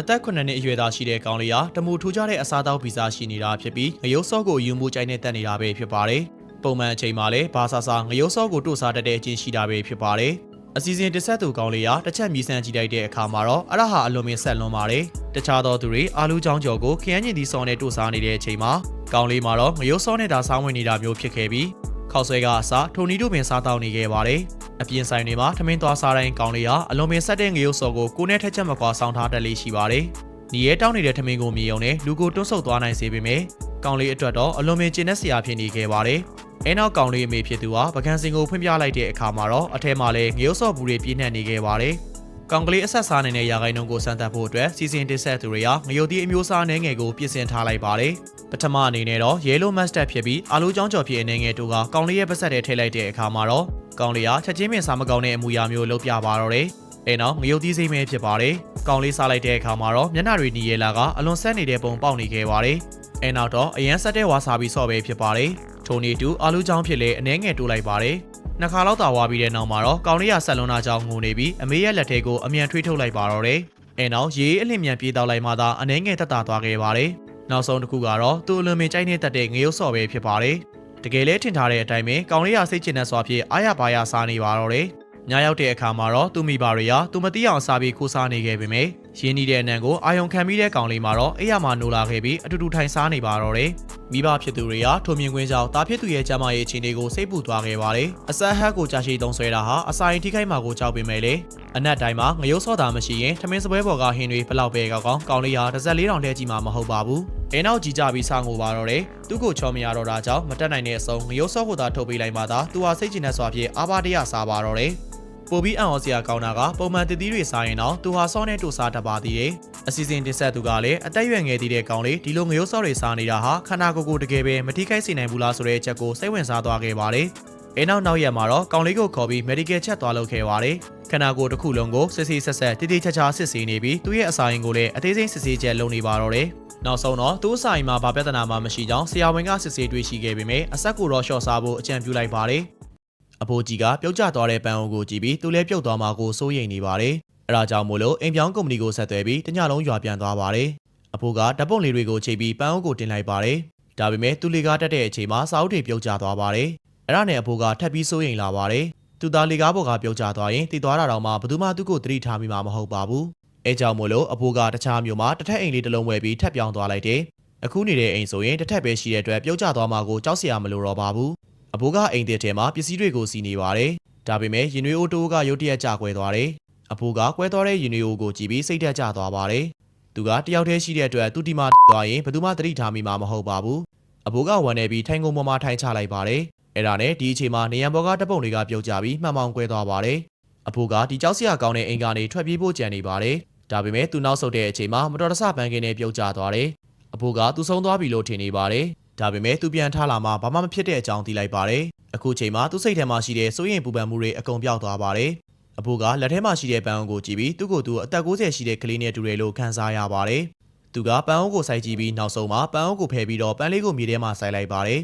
အသက်9နှစ်အရွယ်သားရှိတဲ့ကောင်လေးဟာတမူထူးခြားတဲ့အစားအသောက်ဗီဇရှိနေတာဖြစ်ပြီးငရုတ်စောကိုယူမှုကြိုက်နေတတ်နေတာပဲဖြစ်ပါတယ်။ပုံမှန်အချိန်မှာလည်းဘာသာစာငရုတ်စောကိုတို့စားတတ်တဲ့အချင်းရှိတာပဲဖြစ်ပါတယ်။အစီအစဉ်တစ်ဆက်သူကောင်လေးဟာတစ်ချက်မြည်ဆန်းကြည့်လိုက်တဲ့အခါမှာတော့အရဟာအလုံးမင်းဆက်လွန်ပါတယ်။တခြားသောသူတွေအာလူချောင်းကျော်ကိုခရမ်းညင်သီးစောနဲ့တို့စားနေတဲ့အချိန်မှာကောင်လေးမှာတော့ငရုတ်စောနဲ့ဒါစားဝင်နေတာမျိုးဖြစ်ခဲ့ပြီးခောက်ဆွဲကအစားထိုနီတို့ပင်စားတောင်းနေခဲ့ပါတယ်။ အပြင်ဆိုင်တွေမှာထမင်းသွားစားတိုင်းကောင်လေးဟာအလုံးပင်ဆက်တဲ့ငရုတ်စောကိုကိုနဲ့ထက်ချက်မကွာဆောင်းထားတတ်လေးရှိပါတယ်။ညီရဲတောင်းနေတဲ့ထမင်းကိုမြည်ုံနဲ့လူကိုတွန်းဆုပ်သွားနိုင်စေပေမယ့်ကောင်လေးအတွက်တော့အလုံးပင်ကျင်းတဲ့ဆရာဖြစ်နေခဲ့ပါတယ်။အဲနောက်ကောင်လေးအမေဖြစ်သူဟာပကံစင်ကိုဖွင့်ပြလိုက်တဲ့အခါမှာတော့အထက်မှာလည်းငရုတ်စောဘူးတွေပြည့်နှက်နေခဲ့ပါတယ်။ကောင်ကလေးအဆက်စားနေတဲ့ရာဂိုင်းနှုန်းကိုစမ်းသပ်ဖို့အတွက်စီစဉ်တစ်ဆက်သူတွေကငရုတ်သီးအမျိုးအစားအနေငယ်ကိုပြင်ဆင်ထားလိုက်ပါတယ်။ပထမအနေနဲ့တော့ yellow mustard ဖြစ်ပြီးအာလူးချောင်းကျော်ဖြစ်အနေငယ်တို့ကကောင်လေးရဲ့ပါဆက်ထဲထည့်လိုက်တဲ့အခါမှာတော့ ကောင်လေးဟာချက်ချင်းပင်စားမကောင်းတဲ့အမူအရာမျိုးလုပ်ပြပါတော့တယ်။အဲနောက်ငရုတ်သီးစိမ့်မဲဖြစ်ပါတယ်။ကောင်လေးစားလိုက်တဲ့အခါမှာတော့မျက်နှာတွေနီရဲလာကအလွန်ဆက်နေတဲ့ပုံပေါက်နေခဲ့ပါတယ်။အဲနောက်တော့အရန်ဆက်တဲ့ဝါစာဘီဆော့ပဲဖြစ်ပါတယ်။ထိုနီတူအာလူးချောင်းဖြစ်လေအနေငယ်တိုးလိုက်ပါတယ်။နှစ်ခါလောက်တာဝါပြီးတဲ့နောက်မှာတော့ကောင်လေးရဆက်လွန်တာကြောင့်ငိုနေပြီးအမေရဲ့လက်ထဲကိုအမြန်ထွေးထုတ်လိုက်ပါတော့တယ်။အဲနောက်ရေအလင်းမြန်ပြေးတော့လိုက်မှသာအနေငယ်တက်တာသွားခဲ့ပါတယ်။နောက်ဆုံးတစ်ခုကတော့သူ့အလွန်မင်ကြိုက်နေတတ်တဲ့ငရုတ်စော်ပဲဖြစ်ပါတယ်။ တကယ်လဲထင်ထားတဲ့အတိုင်းပဲကောင်လေးရစိတ်ချင်တဲ့စွာဖြင့်အားရပါရစားနေပါတော့တယ်။ညရောက်တဲ့အခါမှာတော့သူမိဘတွေဟာသူမသိအောင်စားပြီးခိုးစားနေခဲ့ပေမယ့်ရင်းနှီးတဲ့အနံကိုအာယုံခံပြီးတဲ့ကောင်လေးမှာတော့အိယာမှာနိုးလာခဲ့ပြီးအတူတူထိုင်စားနေပါတော့တယ်။ မိဘဖြစ်သူတွေကထိုမြင်ကွင်းကြောင့်တာဖြစ်သူရဲ့ကျမရဲ့အခြေအနေကိုစိတ်ပူသွားခဲ့ပါတယ်။အဆက်ဟက်ကိုကြာရှည်သုံးဆွဲတာဟာအစာရင်ထိခိုက်မှာကိုကြောက်ပေမဲ့လေအနက်တိုင်းမှာငရုတ်စောတာမရှိရင်ထမင်းစပွဲပေါ်ကဟင်းတွေဘလောက်ပဲကောက်ကောင်းကောင်လေးဟာတစ်စက်လေးတောင်လှည့်ကြည့်မှာမဟုတ်ပါဘူး။အဲနောက်ကြီးကြပြီးစားငိုပါတော့တယ်။သူ့ကိုချော်မရတော့တာကြောင့်မတက်နိုင်တဲ့အဆုံးငရုတ်စောကိုသာထုတ်ပေးလိုက်မှသာသူဟာစိတ်ကျဉ်တဲ့စွာဖြင့်အာဘာတရစားပါတော့တယ်။ပိုပြီးအံ့ဩစရာကောင်းတာကပုံမှန်တည်သီးတွေစားရင်တော့သူဟာစောနဲ့တူစားတတ်ပါသေးတယ်။ အစီအစဉ်တင်ဆက်သူကလည်းအသက်ရွယ်ငယ်သေးတဲ့ကောင်လေးဒီလိုငရုတ်စောတွေစားနေတာဟာခန္ဓာကိုယ်ကိုတကယ်ပဲမထိခိုက်စေနိုင်ဘူးလားဆိုတဲ့အချက်ကိုစိတ်ဝင်စားသွားခဲ့ပါတယ်။အဲနောက်နောက်ရက်မှာတော့ကောင်လေးကိုခေါ်ပြီး medical check သွားလုပ်ခဲ့ပါတယ်။ခန္ဓာကိုယ်တစ်ခုလုံးကိုစစ်ဆေးဆက်ဆက်တိတိကျကျစစ်ဆေးနေပြီးသူ့ရဲ့အစာရင်ကိုလည်းအသေးစိတ်စစ်ဆေးချက်လုပ်နေပါတော့တယ်။နောက်ဆုံးတော့သူ့အစာရင်မှာဘာပြဿနာမှမရှိကြောင်းဆရာဝန်ကစစ်ဆေးတွေ့ရှိခဲ့ပေမယ့်အဆက်ကိုတော့ရှော့စားဖို့အကြံပြုလိုက်ပါတယ်။အဖိုးကြီးကပြုတ်ကျသွားတဲ့ပန်းအိုးကိုကြည့်ပြီးသူလည်းပြုတ်သွားမှာကိုစိုးရိမ်နေပါတယ်။ အဲဒါကြောင့်မို့လို့အိမ်ပြောင်းကုမ္ပဏီကိုဆက်သွယ်ပြီးတညလုံးရွာပြန်သွားပါတယ်။အဖိုးကဓာတ်ပုံလေးတွေကိုချိန်ပြီးပန်းအိုးကိုတင်လိုက်ပါတယ်။ဒါပေမဲ့သူလေးကားတက်တဲ့အချိန်မှာစာအုပ်တွေပြုတ်ကျသွားပါတယ်။အဲ့ဒါနဲ့အဖိုးကထပ်ပြီးစိုးရိမ်လာပါတယ်။သူသားလေးကားပေါ်ကပြုတ်ကျသွားရင်တည်သွားတာတော့မှဘယ်သူမှသူ့ကိုသတိထားမိမှာမဟုတ်ပါဘူး။အဲကြောင့်မို့လို့အဖိုးကတခြားမျိုးမှာတစ်ထက်အိမ်လေးတစ်လုံးဝယ်ပြီးထပ်ပြောင်းသွားလိုက်တယ်။အခုနေတဲ့အိမ်ဆိုရင်တစ်ထက်ပဲရှိတဲ့အတွက်ပြုတ်ကျသွားမှာကိုကြောက်စရာမလိုတော့ပါဘူး။အဖိုးကအိမ်သစ်ထဲမှာပစ္စည်းတွေကိုစီနေပါတယ်။ဒါပေမဲ့ရင်နွေးအိုးတိုးကရုတ်တရက်ကျကွဲသွားတယ်။ အဖိုးကကွဲသွားတဲ့ရင်နွေးအိုးကိုကြည့်ပြီးစိတ်တက်ကျသွားပါတယ်။သူကတယောက်တည်းရှိတဲ့အတွက်သူ့ဒီမှာသွားရင်ဘယ်သူမှသတိထားမိမှာမဟုတ်ပါဘူး။အဖိုးကဝမ်းနေပြီးထိုင်ကုန်ပေါ်မှာထိုင်ချလိုက်ပါတယ်။အဲ့ဒါနဲ့ဒီအချိန်မှာနေရန်ဘော်ကတပုံတွေကပြုတ်ကျပြီးမှန်မောင်ကွဲသွားပါတယ်။အဖိုးကဒီကြောက်စရာကောင်းတဲ့အိမ်ကနေထွက်ပြေးဖို့ကြံနေပါတယ်။ဒါပေမဲ့သူနောက်ဆုတ်တဲ့အချိန်မှာမတော်တဆပန်းကင်းနဲ့ပြုတ်ကျသွားတယ်။အဖိုးကသူဆုံးသွားပြီလို့ထင်နေပါတယ်။ဒါပေမဲ့သူပြန်ထားလာမှဘာမှမဖြစ်တဲ့အကြောင်းသိလိုက်ပါတယ်။အခုချိန်မှာသူ့စိတ်ထဲမှာရှိတဲ့စိုးရိမ်ပူပန်မှုတွေအကုန်ပြောက်သွားပါတယ်။ အဖိုးကလက်ထဲမှာရှိတဲ့ပန်းအုပ်ကိုကြည့်ပြီးသူ့ကိုယ်သူအသက်60ရှိတဲ့ကလေးနဲ့တူတယ်လို့ခံစားရပါတယ်။သူကပန်းအုပ်ကိုစိုက်ကြည့်ပြီးနောက်ဆုံးမှာပန်းအုပ်ကိုဖယ်ပြီးတော့ပန်းလေးကိုမြေထဲမှာစိုက်လိုက်ပါတယ်